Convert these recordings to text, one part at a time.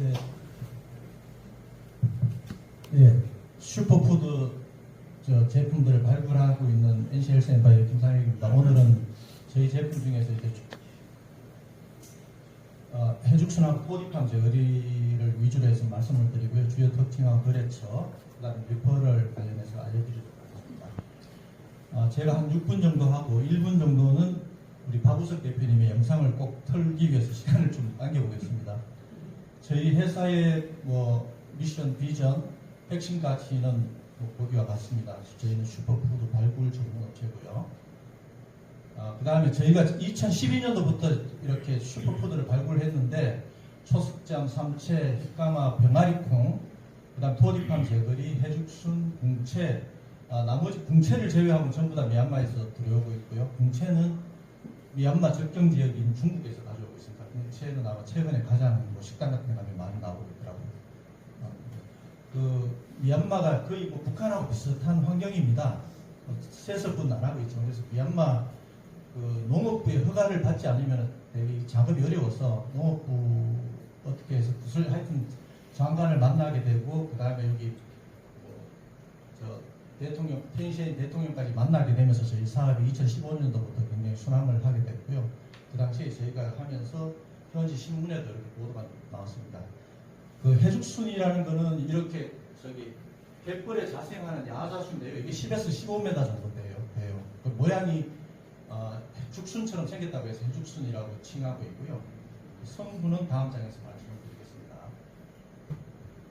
네. 예, 슈퍼푸드 저 제품들을 발굴하고 있는 NC헬스앤바이오 김상혁입니다. 오늘은 저희 제품 중에서 이제 어, 해죽순하고 포디팜 제어리를 위주로 해서 말씀을 드리고요. 주요 특징하고 거래처, 그 다음에 리퍼럴 관련해서 알려드리도록 하겠습니다. 어, 제가 한 6분 정도 하고 1분 정도는 우리 박우석 대표님의 영상을 꼭 털기 위해서 시간을 좀 남겨보겠습니다. 저희 회사의 뭐 미션, 비전, 핵심 가치는 뭐 보기와 같습니다. 저희는 슈퍼푸드 발굴 전문 업체고요. 그 다음에 저희가 2012년도부터 이렇게 슈퍼푸드를 발굴했는데 초석잠, 삼채, 흑가마, 병아리콩, 그 다음 토디팜 제거리, 해죽순, 궁채, 아, 나머지 궁채를 제외하고 전부 다 미얀마에서 들어오고 있고요. 궁채는 미얀마 접경 지역인 중국에서 궁채는 아마 최근에 가장 뭐 식당 같은 데 가면 많이 나오고 있더라고요. 어, 그 미얀마가 거의 뭐 북한하고 비슷한 환경입니다. 어, 세습은 안 하고 있죠. 그래서 미얀마 그 농업부의 허가를 받지 않으면 되게 작업이 어려워서 농업부 어떻게 해서 구슬 하여튼 장관을 만나게 되고 그 다음에 여기 뭐저 대통령 텐시인 대통령까지 만나게 되면서 저희 사업이 2015년도부터 굉장히 순항을 하게 됐고요. 그 당시에 저희가 하면서 현지 신문에도 이렇게 보도가 나왔습니다. 그 해죽순이라는 거는 이렇게 저기 갯벌에 자생하는 야자수인데요. 이게 10에서 15m 정도 돼요. 돼요. 그 모양이 어, 죽순처럼 생겼다고 해서 해죽순이라고 칭하고 있고요. 성분은 다음 장에서 말씀드리겠습니다.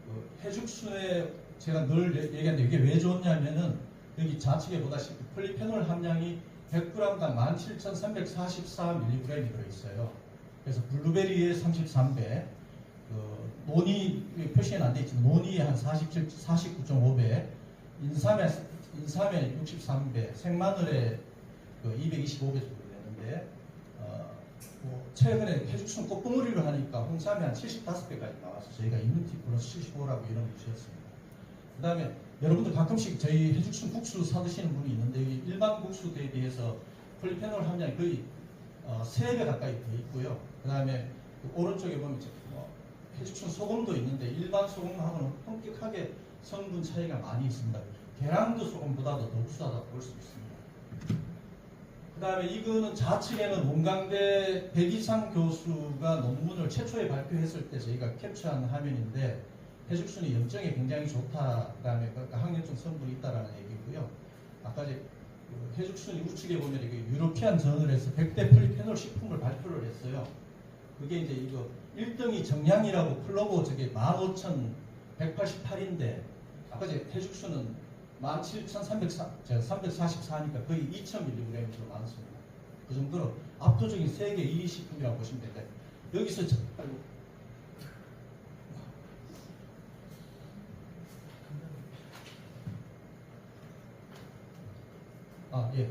그 해죽순에 제가 늘 얘기하는데 이게 왜 좋냐면은 여기 좌측에 보다시피 폴리페놀 함량이 100g당 17,344mg이 들어있어요. 그래서 블루베리의 33배, 그 논이 표시는 안 돼 있지만 논이 한 47, 49.5배, 인삼에 인삼에 63배, 생마늘에 그 225배 정도 되는데 어, 뭐 최근에 해죽순 꽃봉오리를 하니까 홍삼이 한 75배까지 나와서 저희가 이뮤티 플러스 75라고 이름을 지었습니다. 그 다음에 여러분들 가끔씩 저희 해죽순 국수 사 드시는 분이 있는데 일반 국수 대비해서 폴리페놀 함량이 거의 어, 3배 가까이 돼 있고요. 그 다음에 오른쪽에 보면 뭐 해죽순 소금도 있는데 일반 소금하고는 엄격하게 성분 차이가 많이 있습니다. 계란도 소금보다도 더 우수하다고 볼 수 있습니다. 그 다음에 이거는 좌측에는 원광대 백이상 교수가 논문을 최초에 발표했을 때 저희가 캡처한 화면인데 해죽순이 염증에 굉장히 좋다. 그 다음에 항염증 성분이 있다라는 얘기고요. 아까 그 해죽순이 우측에 보면 이게 유로피안 저널에서 100대 플리페놀 식품을 발표를 했어요. 그게 이제 이거 1등이 정량이라고 클로버 저게 15,188인데 아까 이제 해죽순은 17,344니까 거의 2,000mg로 많습니다. 그 정도로 압도적인 세계 2위 식품이라고 보시면 됩니다. 여기서 저. 아 예.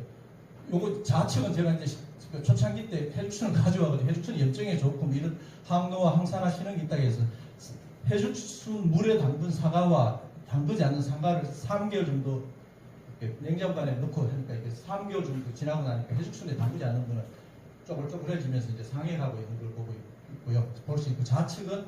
요거 좌측은 제가 이제 그 초창기 때 해죽순을 가져와가지고 해죽순 염증에 좋고 뭐 이런 항노와 항산화 신흥이 있다고 해서 해죽순 물에 담근 사과와 담그지 않는 사과를 3개월 정도 냉장고안에 넣고 하니까 이렇게 3개월 정도 지나고 나니까 해죽순에 담그지 않는 거는 쪼글쪼글해지면서 이제 상해가고 있는 걸 보고 있고요. 볼 수 있고 좌측은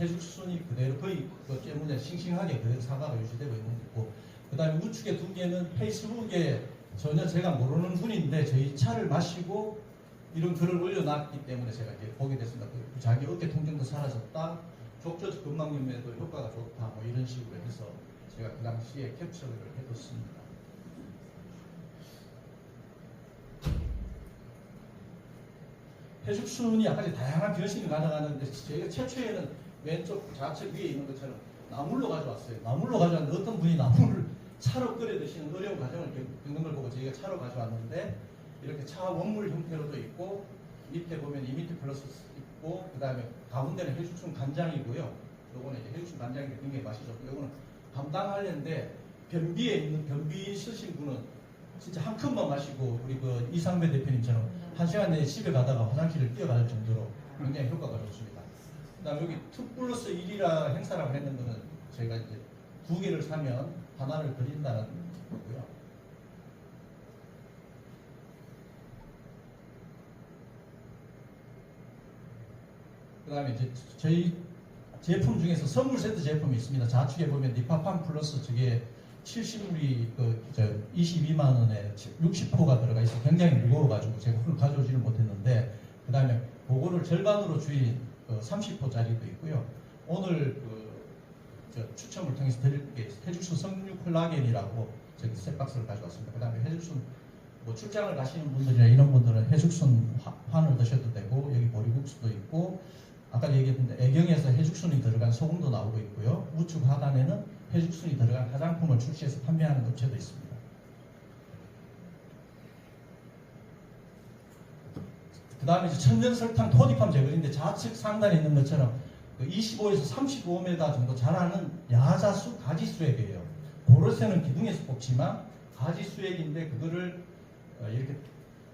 해죽순이 그대로 거의 그 때문에 싱싱하게 그대로 사과가 유지되고 있는 거고 그 다음에 우측에 두 개는 페이스북에 전혀 제가 모르는 분인데 저희 차를 마시고 이런 글을 올려놨기 때문에 제가 이제 보게 됐습니다. 그 자기 어깨 통증도 사라졌다. 족저적 근막염에도 효과가 좋다. 뭐 이런 식으로 해서 제가 그 당시에 캡처를 해뒀습니다. 해죽순이 아까 다양한 변신이 가능하는데 저희가 최초에는 왼쪽 좌측 위에 있는 것처럼 나물로 가져왔어요. 나물로 가져왔는데 어떤 분이 나물을 차로 끓여 드시는 어려운 과정을 겪는 걸 보고 저희가 차로 가져왔는데 이렇게 차 원물 형태로도 있고 밑에 보면 이미티 플러스 있고 그 다음에 가운데는 해죽순 간장이고요. 요거는 이제 해죽순 간장이 굉장히 맛이 좋고 요거는 감당하려는데 변비에 있는 변비 있으신 분은 진짜 한 컵만 마시고 우리 그 이상배 대표님처럼 한 시간 내에 집에 가다가 화장실을 뛰어갈 정도로 굉장히 효과가 좋습니다. 그 다음 여기 투 플러스 1이라 행사라고 했는 거는 저희가 이제 두 개를 사면 하나를 드린다는 거고요. 그 다음에 이제 저희 제품 중에서 선물 세트 제품이 있습니다. 좌측에 보면 니파판 플러스 저게 70물이 그저 22만 원에 60호가 들어가 있어 굉장히 무거워가지고 제가 그걸 가져오지를 못했는데 그 다음에 그거를 절반으로 그 30호짜리도 있고요. 오늘 그저 추첨을 통해서 드릴 게 해죽순 석류 콜라겐이라고 저기 세 박스를 가져왔습니다. 그 다음에 해죽순 뭐 출장을 가시는 분들이나 이런 분들은 해죽순 화- 환을 드셔도 되고 여기 보리국수도 있고 아까 얘기했는데 애경에서 해죽순이 들어간 소금도 나오고 있고요. 우측 하단에는 해죽순이 들어간 화장품을 출시해서 판매하는 업체도 있습니다. 그 다음에 이제 천연 설탕 토디팜 제거인데 좌측 상단에 있는 것처럼 그 25에서 35m 정도 자라는 야자수 가지 수액이에요. 보르세는 기둥에서 뽑지만 가지 수액인데 그거를 어, 이렇게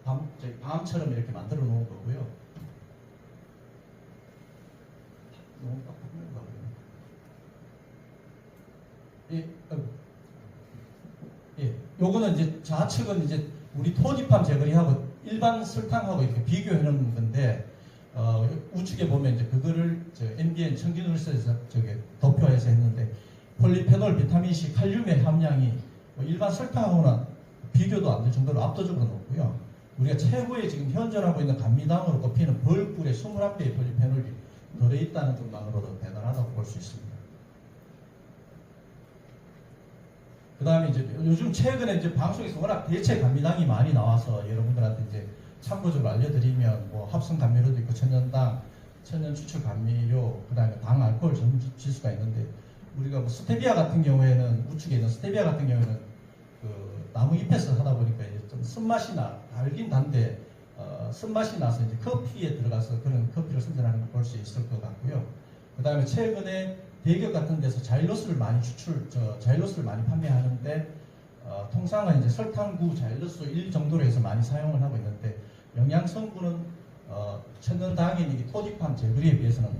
밤, 밤처럼 이렇게 만들어 놓은 거고요. 너무 깜빡하는 거 같아요. 예. 예, 요거는 이제 좌측은 이제 우리 토지팜 제거리하고 일반 설탕하고 이렇게 비교해 놓은 건데 어, 우측에 보면 이제 그거를 저 MBN 청기누리에서 저게 도표해서 했는데 폴리페놀, 비타민 C, 칼륨의 함량이 뭐 일반 설탕하고는 비교도 안 될 정도로 압도적으로 높고요. 우리가 최고의 지금 현존하고 있는 감미당으로 꼽히는 벌꿀의 21개의 폴리페놀이 들어있다는 것만으로도 대단하다고 볼 수 있습니다. 그 다음에 이제 요즘 최근에 이제 방송에서 워낙 대체 감미당이 많이 나와서 여러분들한테 이제 참고적으로 알려드리면 뭐 합성 감미료도 있고 천연당, 천연 추출 감미료, 그 다음에 당 알코올 점 지수가 있는데 우리가 뭐 스테비아 같은 경우에는 우측에 있는 스테비아 같은 경우에는 그 나무 잎에서 하다 보니까 이제 좀 쓴맛이 나, 달긴 단데 어, 쓴맛이 나서 이제 커피에 들어가서 그런 커피를 생산하는 걸 볼 수 있을 것 같고요. 그 다음에 최근에 대기업 같은 데서 자일로스를 많이 추출, 저 자일로스를 많이 판매하는데 어, 통상은 이제 설탕구 자일로스 1 정도로 해서 많이 사용을 하고 있는데 영양 성분은 어, 천연 당연히 토디팜 제거리에 비해서는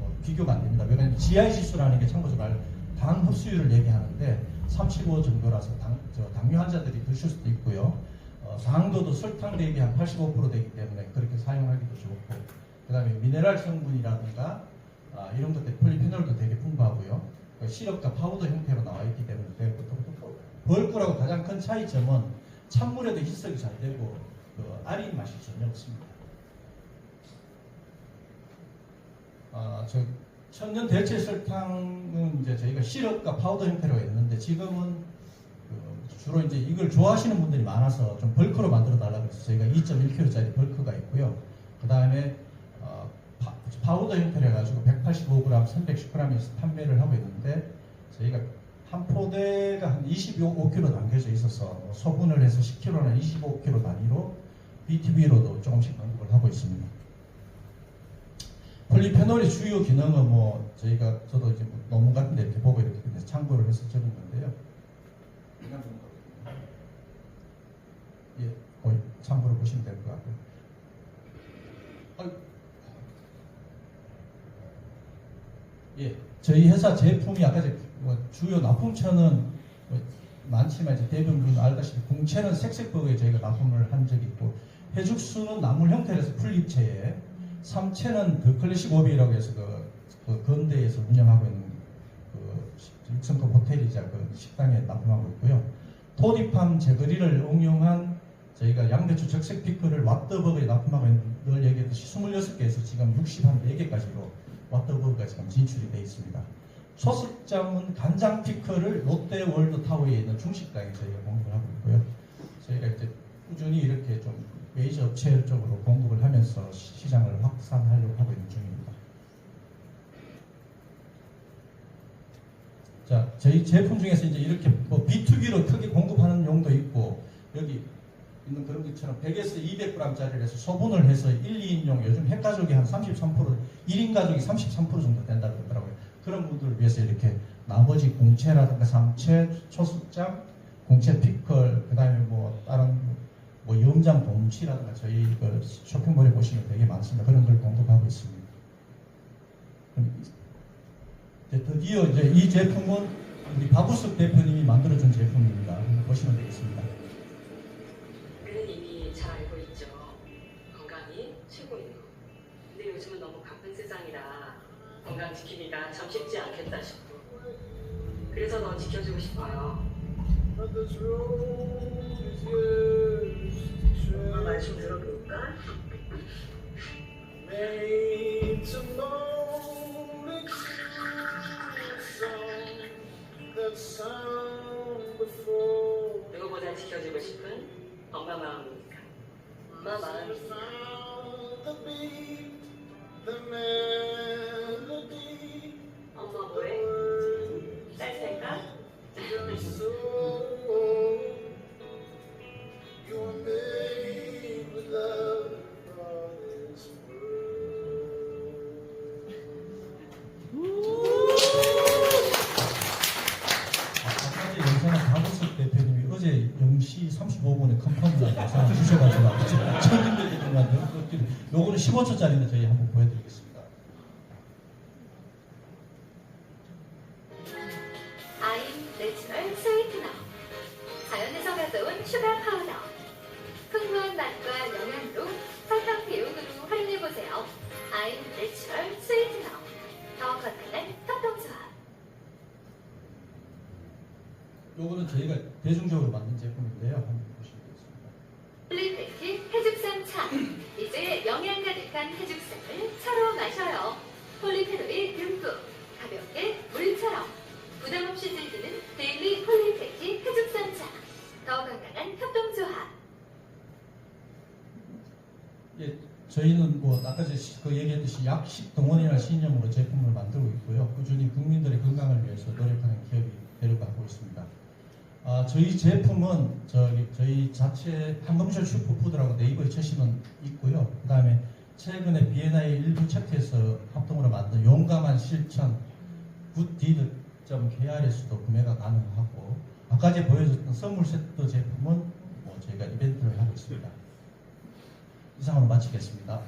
어, 비교가 안 됩니다. 왜냐하면 GI 지수라는 게 참고적으로 말- 당 흡수율을 얘기하는데 35 정도라서 당, 저 당뇨 환자들이 드실 수도 있고요. 어, 당도도 설탕 대비 한 85% 되기 때문에 그렇게 사용하기도 좋고 그 다음에 미네랄 성분이라든가 아, 이런 것들 폴리페놀도 되게 풍부하고요. 그 시럽과 파우더 형태로 나와 있기 때문에 또- 벌꿀하고 가장 큰 차이점은 찬물에도 희석이 잘 되고 그 아린 맛이 전혀 없습니다. 아, 저 천연 대체 설탕은 이제 저희가 시럽과 파우더 형태로 했는데 지금은 그 주로 이제 이걸 좋아하시는 분들이 많아서 좀 벌크로 만들어 달라고 해서 저희가 2.1kg짜리 벌크가 있고요. 그 다음에 어, 파, 우더 형태로 해가지고 185g, 310g에서 판매를 하고 있는데 저희가 한 포대가 한 25kg 담겨져 있어서 뭐 소분을 해서 10kg나 25kg 단위로 BTB로도 조금씩 공급을 하고 있습니다. 폴리페놀의 주요 기능은 뭐 저희가 저도 이제 뭐 논문 같은데 이렇게 보고 이렇게 참고를 해서 적은 건데요. 예, 거의 참고로 보시면 될 것 같고요. 아이고. 예, 저희 회사 제품이 아까 이제 뭐 주요 납품처는 뭐 많지만 이제 대부분 알다시피 공채는 색색버거에 저희가 납품을 한 적이 있고 해죽수는 나물 형태로서 풀립체에 삼채는 더 클래식 오비라고 해서 그, 그 건대에서 운영하고 있는 그 6성급 호텔이자 그 식당에 납품하고 있고요. 토디팜 제거리를 응용한 저희가 양배추 적색 피클을 왓더버거에 납품하고 있는 늘 얘기했듯이 26개에서 지금 64개까지로 왓더버거가 지금 진출이 되어 있습니다. 소식장은 간장 피클을 롯데월드 타워에 있는 중식당에 저희가 공급을 하고 있고요. 저희가 이제 꾸준히 이렇게 좀 메이저 업체 쪽으로 공급을 하면서 시- 시장을 확산하려고 하고 있는 중입니다. 자, 저희 제품 중에서 이제 이렇게 뭐 B2B로 크게 공급하는 용도 있고 여기 있는 그런 것처럼 100에서 200g짜리를 해서 소분을 해서 1, 2인용 요즘 핵가족이 한 33% 1인 가족이 33% 정도 된다고 그러더라고요. 그런 분들을 위해서 이렇게 나머지 공채라든가 삼채, 초숙장, 공채 피클, 그 다음에 뭐 다른 뭐 염장 동치라든가 저희 그 쇼핑몰에 보시면 되게 많습니다. 그런 걸 공급하고 있습니다. 드디어 이제 이 제품은 우리 박우석 대표님이 만들어준 제품입니다. 보시면 되겠습니다. 우리는 이미 잘 알고 있죠. 건강이 최고인 거. 근데 요즘은 너무 바쁜 세상이라 건강 지키기가 참 쉽지 않겠다 싶고 그래서 너 지켜주고 싶어요. 엄마 들어볼까? That sound before 누구보다 지켜주고 싶은 엄마 마음이니까. 엄마 마음이니까. 엄마 아까까지 영상을 박우석 대표님이 어제 0시 35분에 컴펌을 주셔가지고 아주 천인들이지만 요거는 15초짜리인데 가져온 슈가 파우더. 풍부한 맛과 영양으로 설탕 배우그로 활용해보세요. 아임 내추럴 스위트너. 더 건강한 협동조합. 요거는 저희가 대중적으로 만든 제품인데요. 한번 보시면 되겠습니다. 폴리페티 해죽산 차. 이제 영양 가득한 해죽산을 차로 마셔요. 폴리페놀이 듬뿍 가볍게 물처럼 부담 없이 즐기는 데일리 폴리페티 해죽산 차 예, 저희는 뭐 아까 그 얘기했듯이 약식 동원이나 신념으로 제품을 만들고 있고요. 꾸준히 국민들의 건강을 위해서 노력하는 기업이 되려고 하고 있습니다. 아, 저희 제품은 저기 저희 자체 한금철 슈퍼푸드라고 네이버에 치시면 있고요. 그 다음에 최근에 B&I 일부 챕터에서 합동으로 만든 용감한 실천 굿디드.kr에서도 구매가 가능하고 아까 제 보여줬던 선물 세트 제품은 뭐 저희가 이벤트를 하고 있습니다. 이상으로 마치겠습니다.